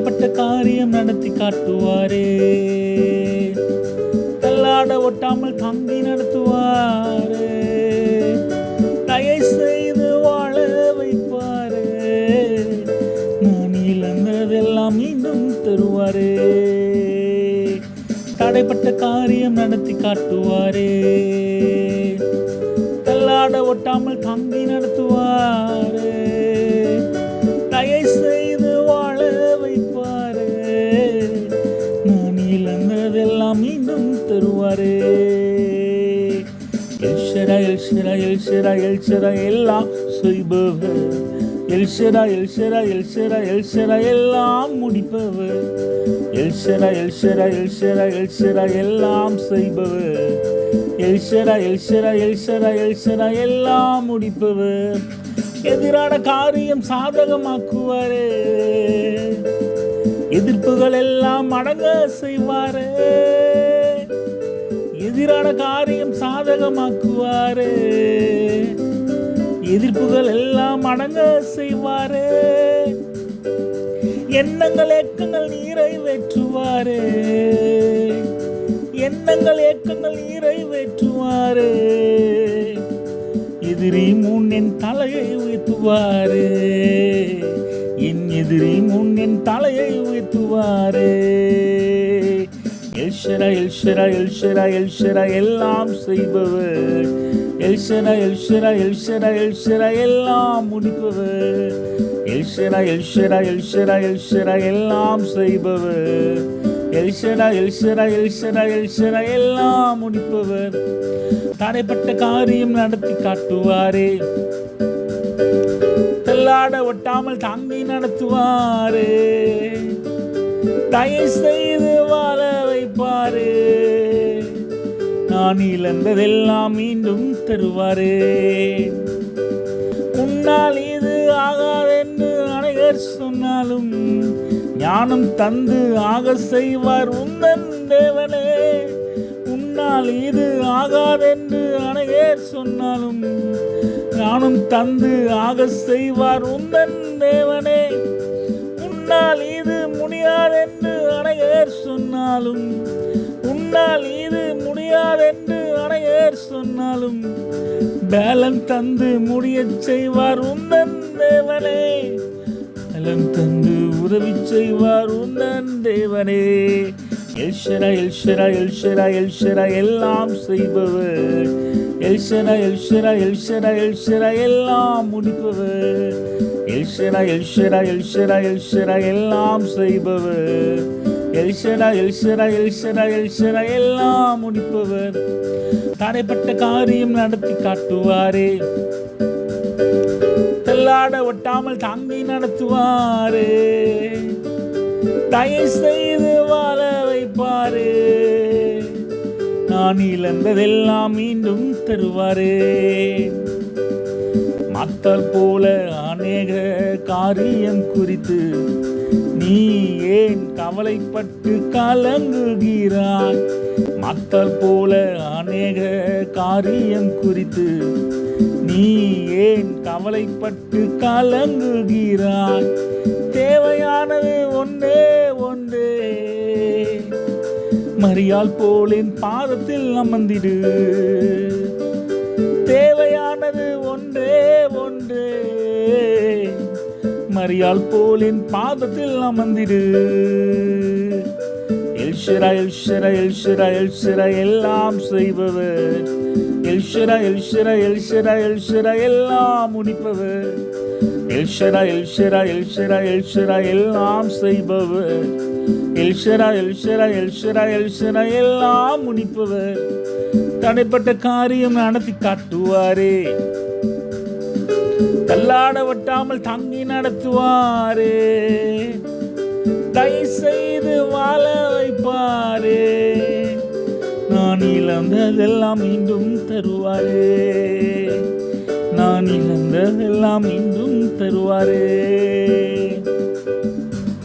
தடைப்பட்ட காரியம் நடத்தி காட்டுவாரே. தள்ளாட ஒட்டாமல் தங்கி நடத்துவாரே. தயை செய்து வாழ வைப்பாரே. நான் இழந்ததெல்லாம் மீண்டும் தருவாரே. தடைப்பட்ட காரியம் நடத்தி காட்டுவாரே. தள்ளாட ஒட்டாமல் தங்கி நடத்துவாரே. தயை செய்து எல்ஷரா எல்ஷரா எல்ஷரா எல்லாம் செய்பவர் எல்சிரா எல்சிரா எல்சிரா எல்சிரா எல்லாம் முடிப்பவர் எல்சிரா எல்சிரா எல்சிரா எல்சிரா எல்லாம் செய்பவர் எல்சிரா எல்சிரா எல்சிரா எல்சிரா எல்லாம் முடிப்பவர் எதிரான காரியம் சாதகமாக்குவாரே எதிர்ப்புகள் எல்லாம் அடங்க செய்வாரே எதிரான காரியம் சாதக சாதகமாக்குவாரே எதிர்ப்புகள் எல்லாம் அடங்க செய்வாரே. எண்ணங்கள் ஏக்கங்கள் நீரை வெற்றுவாரே எண்ணங்கள் ஏக்கங்கள் நீரை வெற்றுவாரே எதிரி முன் என் தலையை உயர்த்துவாரே. என் எதிரி முன் என் தலையை உயர்த்துவாரே. எல்ஷரா எல்ஷரா எல்ஷரா எல்ஷரா எல்லாம் செய்பவர் எல்ஷரா எல்ஷரா எல்ஷரா எல்ஷரா எல்லாம் முடிப்பவர் எல்ஷரா எல்ஷரா எல்ஷரா எல்ஷரா எல்லாம் செய்பவர் எல்ஷரா எல்ஷரா எல்ஷரா எல்ஷரா எல்லாம் முடிப்பவர் தடைப்பட்ட காரியம் நடத்தி காட்டுவாரே தெல்லாட ஒட்டாமல் தாங்கி நடத்துவாரே தயை செய்து தருவாரு. நான் இழந்ததெல்லாம் மீண்டும் தருவாரே. உன்னால் இது ஆகாதென்று அனைவர் சொன்னாலும் ஞானம் தந்து ஆக செய்வார் உந்தன் தேவனே. உன்னால் இது ஆகாதென்று அனைவர் சொன்னாலும் ஞானம் தந்து ஆக செய்வார் உந்தன் தேவனே. உன்னால் இது முடியாதென்று அனைவர் சொன்னாலும் உன்னால் இது முடியாதென்று அனைவர் சொன்னாலும் பேலன் தந்து முடியச் செய்வார் உந்தன் தேவனே. பலன் தந்து உதவி செய்வார் உந்தன் தேவனே. எல்ஷரா எல்ஷரா எல்ஷரா எல்ஷரா எல்லாம் செய்பவர் எல்ஷரா எல்ஷரா எல்ஷரா எல்ஷரா எல்லாம் முடிப்பவர் எல்ஷரா எல்ஷரா எல்ஷரா எல்ஷரா எல்லாம் செய்பவர் எல்ஷரா எல்ஷரா எல்ஷரா எல்ஷரா எல்லாம் முடிப்பவர் தடைப்பட்ட காரியம் நடத்தி காட்டுவாரே தெல்லாட ஒட்டாமல் தாங்கி நடத்துவாரே தயவு செய்து வாழ தருவாரு. நான் இழந்ததெல்லாம் மீண்டும் தருவாரு. மத்தல் போல அநேக காரியம் குறித்து நீ ஏன் கவலைப்பட்டு கலங்குகிறாய்? மக்கள் போல அநேக காரியம் குறித்து நீ ஏன் கவலைப்பட்டு கலங்குகிறாய்? தேவையானது ஒன்றே ஒன்றே. மரியால் போலின் பாதத்தில் அமர்ந்திடு. தேவையானது ஒன்றே ஒன்றே. மரியால் போலின் பாதத்தில் அமர்ந்திடு. எல்ஷிரா எல்ஷிரா எல்ஷிரா எல்ஷிரா எல்லாம் செய்பவர். எல்ஷிரா எல்ஷிரா எல்ஷிரா எல்ஷிரா எல்லாம் முடிப்பவர் எல்ஷிரா எல்ஷிரா எல்ஷிரா எல்ஷிரா எல்லாம் செய்பவர். எல்ஷரா எல்ஷரா எல்ஷரா எல்ஷரா எல்லாம் முடிப்பவர் தடைப்பட்ட காரியம் நடத்தி காட்டுவாரே. தள்ளாட வட்டாமல் தங்கி நடத்துவாரே. தை செய்து வாழ வைப்பாரே. நான் இழந்ததெல்லாம் மீண்டும் தருவாரே. நான் இழந்ததெல்லாம் மீண்டும் தருவாரே.